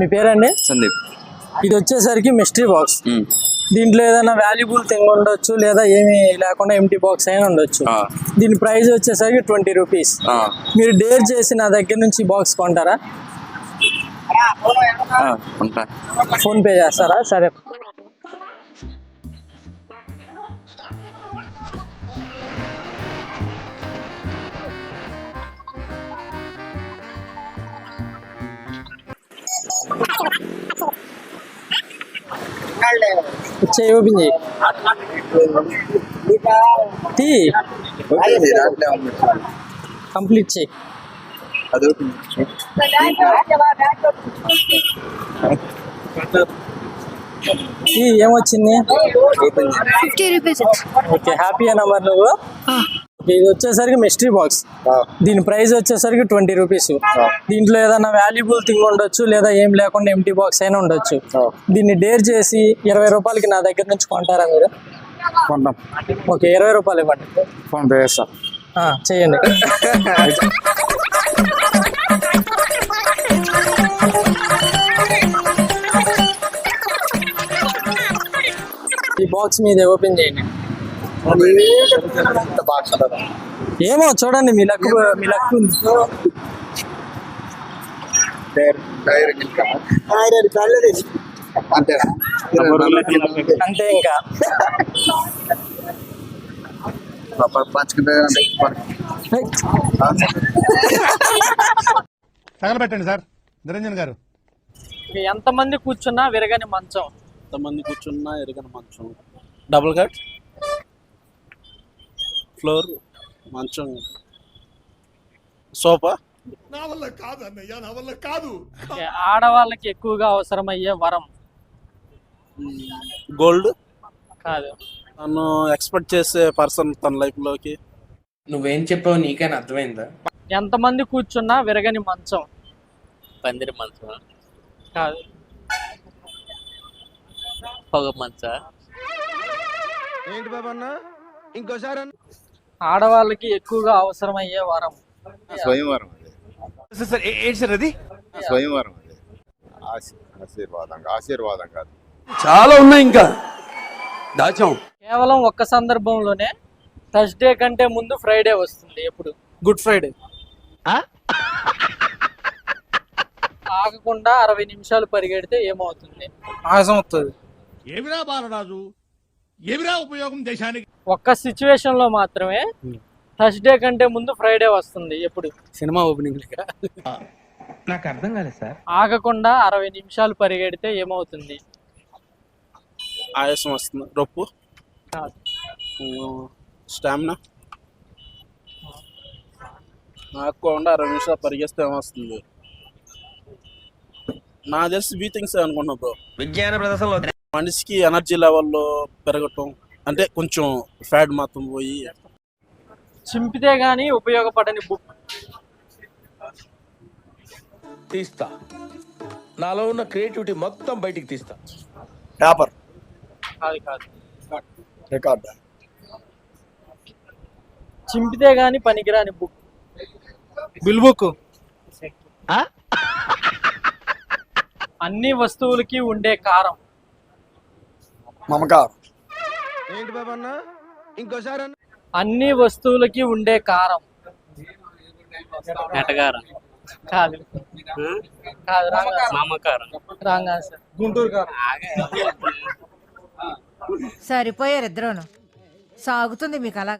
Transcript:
మీ పేరండి? సందీప్. ఇది వచ్చేసరికి మిస్టరీ బాక్స్. దీంట్లో ఏదైనా వాల్యుబుల్ థింగ్ ఉండొచ్చు లేదా ఏమీ లేకుండా ఎంటీ బాక్స్ అయినా ఉండొచ్చు. దీని ప్రైస్ వచ్చేసరికి ట్వంటీ రూపీస్. మీరు డేర్ చేసి నా దగ్గర నుంచి బాక్స్ కొంటారా? ఆ, ఉంటా ఫోన్ పే చేస్తారా? సరే. చేయి ఓపెన్ చేయి తీ కంప్లీట్ చేయి అది ఏమొచ్చింది ఓకే హ్యాపీ అన్న మరి నువ్వు ఇది వచ్చేసరికి మిస్టరీ బాక్స్ దీని ప్రైస్ వచ్చేసరికి ట్వంటీ రూపీస్ దీంట్లో ఏదైనా వాల్యుబుల్ థింగ్ ఉండొచ్చు లేదా ఏం లేకుండా ఎంటీ బాక్స్ అయినా ఉండొచ్చు. దీన్ని డేర్ చేసి ఇరవై రూపాయలకి నా దగ్గర నుంచి కొంటారా మీరు? కొంటాం. ఓకే ఇరవై రూపాయలు ఇవ్వండి. ఫోన్ పే చేస్తా. చేయండి. ఈ బాక్స్ మీద ఓపెన్ చేయండి. ఏమో చూడండి మీ లక్ మీ లక్ ఉంది. అంతే. ఇంకా. తగలబెట్టండి సార్ నిరంజన్ గారు. ఎంతమంది కూర్చున్నా విరగని మంచం. ఎంతమంది కూర్చున్నా ఎరగని మంచం. డబుల్ కట్ ఫ్లోర్ మంచం. సోఫా? ఓకే, ఆడవాళ్ళకి ఎక్కువగా అవసరమయ్యే వరం. గోల్డ్? కాదు. తను ఎక్స్పెక్ట్ చేసే పర్సన్ తన లైఫ్లోకి. నువ్వేం చెప్పావు నీకైనా అర్థమైందా? ఎంతమంది కూర్చున్నా విరగని మంచం. పందిరి మంచం కాదు. పొగ మంచ? ఏంటి బాబా అన్న? ఇంకోసారి ఆడవాళ్ళకి ఎక్కువగా అవసరమయ్యే వరం. స్వయంవరం అది సార్ ఏంటి సార్ అది? స్వయంవరం అది ఆశీ- ఆశీర్వాదం ఆశీర్వాదం కాదు. చాలా ఉన్నాయి ఇంకా. దాచాం. కేవలం ఒక్క సందర్భంలోనే థర్స్డే కంటే ముందు ఫ్రైడే వస్తుంది ఎప్పుడు? Good Friday. ఆగకుండా అరవై నిమిషాలు పరిగెడితే ఏమవుతుంది? ఆయాసం వస్తుంది ఏమిరా బాలరాజు? ఏమిరా ఉపయోగం దేశానికి? ఒక్క సిచ్యువేషన్లో మాత్రమే థర్స్డే కంటే ముందు ఫ్రైడే వస్తుంది ఎప్పుడు? సినిమా ఓపెనింగ్ నాకు అర్థం కాలేదు సార్. ఆగకుండా అరవై నిమిషాలు పరిగెడితే ఏమవుతుంది? ఆయాసం వస్తుంది. రొప్పు. స్టామినా నాకుండా అరవై నిమిషాలు పరిగెస్తే ఏమొస్తుంది? నా తెలిసి బీ థింగ్స్ అనుకున్నా బ్రో విజ్ఞాన ప్రదర్శనలో మనిషికి ఎనర్జీ లెవెల్లో పెరగటం అంటే కొంచెం ఫ్యాట్ మాత్రం పోయి చింపితే గానీ ఉపయోగపడని బుక్ తీస్తా. నాలో ఉన్న క్రియేటివిటీ మొత్తం బయటికి తీస్తా. పేపర్. కాదు కాదు. రికార్డ్. చింపితే గానీ పనికిరాని బుక్ బిల్ బుక్ అన్ని వస్తువులకి ఉండే కారం. మమకారం. ఏంటి బాబా అన్న? ఇంకోసారి అన్న. అన్ని వస్తువులకి ఉండే కారం. ఎటగారం? కాదు. కాదు రాంగ్ మామకారం రాంగ్ ఆన్సర్ గుంటూరు కారం. సరిపోయారు ఇద్దరును. సాగుతుంది మీకు అలా